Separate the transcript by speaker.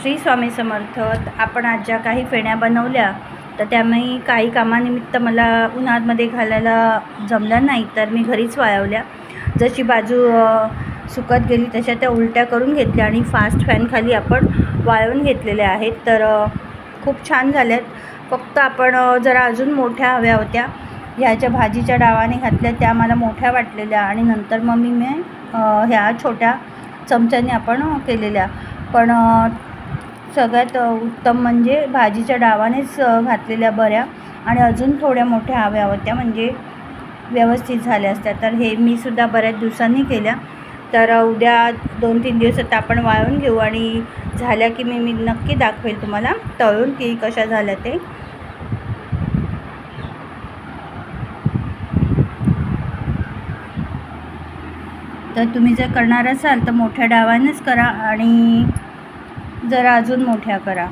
Speaker 1: श्री स्वामी समर्थ आपण आज ज्या काही फेण्या बनवल्या तर त्यामुळे काही कामानिमित्त मला उन्हामध्ये घालायला जमलं नाही तर मी घरीच वाळवल्या. जशी बाजू सुकत गेली तशा त्या उलट्या करून घेतल्या आणि फास्ट फॅनखाली आपण वाळवून घेतलेल्या आहेत. तर खूप छान झाल्यात. फक्त आपण जरा अजून मोठ्या हव्या होत्या. ह्याच्या भाजीच्या डावाने घातल्या त्या मला मोठ्या वाटलेल्या आणि नंतर मग मी मी ह्या छोट्या चमच्याने आपण केलेल्या. पण सगळ्यात उत्तम म्हणजे भाजीच्या डावानेच घातलेल्या बऱ्या आणि अजून थोड्या मोठ्या हव्या होत्या म्हणजे व्यवस्थित झाल्या असत्या. तर हे मी सुद्धा बऱ्याच दिवसांनी केल्या. तर उद्या दोन तीन दिवसात आपण वाळून घेऊ आणि झाल्या की मी मी नक्की दाखवेल तुम्हाला तळून की कशा झाल्या ते. तर तुम्ही जर करणार असाल तर मोठ्या डावानेच करा आणि जरा अजून मोठ्या करा.